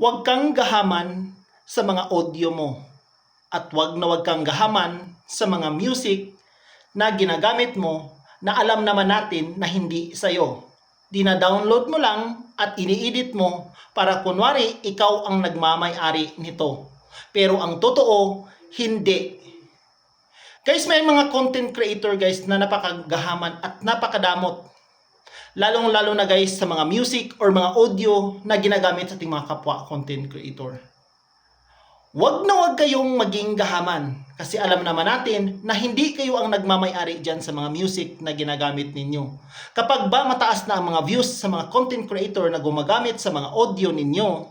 Huwag kang gahaman sa mga audio mo. At huwag na huwag kang gahaman sa mga music na ginagamit mo na alam naman natin na hindi sa'yo. Dina-download mo lang at ini-edit mo para kunwari ikaw ang nagmamay-ari nito. Pero ang totoo, hindi. Guys, may mga content creator guys na napakagahaman at napakadamot. Lalong-lalo na guys sa mga music or mga audio na ginagamit sa ating mga kapwa content creator. Huwag na huwag kayong maging gahaman kasi alam naman natin na hindi kayo ang nagmamayari dyan sa mga music na ginagamit ninyo. Kapag ba mataas na ang mga views sa mga content creator na gumagamit sa mga audio ninyo,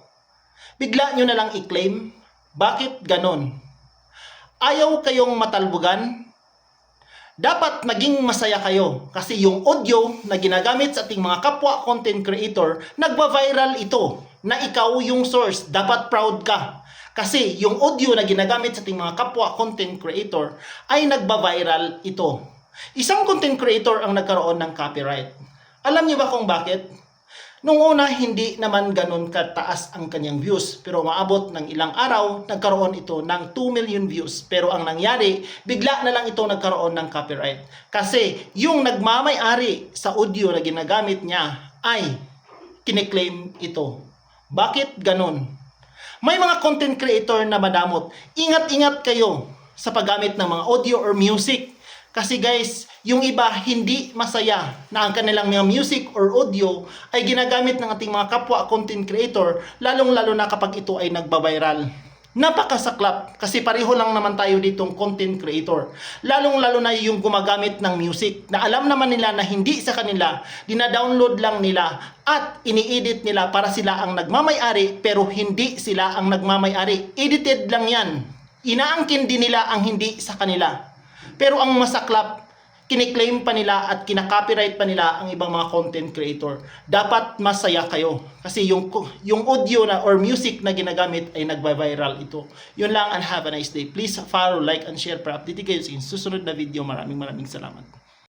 bigla nyo na lang i-claim, bakit ganon? Ayaw kayong matalbugan? Dapat maging masaya kayo kasi yung audio na ginagamit sa ating mga kapwa content creator, nagba-viral ito na ikaw yung source. Dapat proud ka. Kasi yung audio na ginagamit sa ating mga kapwa content creator ay nagba-viral ito. Isang content creator ang nagkaroon ng copyright. Alam niyo ba kung bakit? Nung una, hindi naman ganun kataas ang kanyang views. Pero maabot ng ilang araw, nagkaroon ito ng 2 million views. Pero ang nangyari, bigla na lang ito nagkaroon ng copyright. Kasi yung nagmamay-ari sa audio na ginagamit niya ay kiniklaim ito. Bakit ganun? May mga content creator na madamot. Ingat-ingat kayo sa paggamit ng mga audio or music. Kasi guys, yung iba hindi masaya na ang kanilang mga music or audio ay ginagamit ng ating mga kapwa content creator, lalong-lalo na kapag ito ay nagbabiral. Napakasaklap kasi pareho lang naman tayo ditong content creator. Lalong-lalo na yung gumagamit ng music na alam naman nila na hindi sa kanila, dina-download lang nila at ini-edit nila para sila ang nagmamay-ari pero hindi sila ang nagmamay-ari. Edited lang yan. Inaangkin din nila ang hindi sa kanila. Pero ang masaklap, kiniklaim pa nila at kinakopyright pa nila ang ibang mga content creator. Dapat masaya kayo. Kasi yung, yung audio na or music na ginagamit ay nagba-viral ito. Yun lang and have a nice day. Please follow, like, and share para update kayo sa susunod na video. Maraming maraming salamat.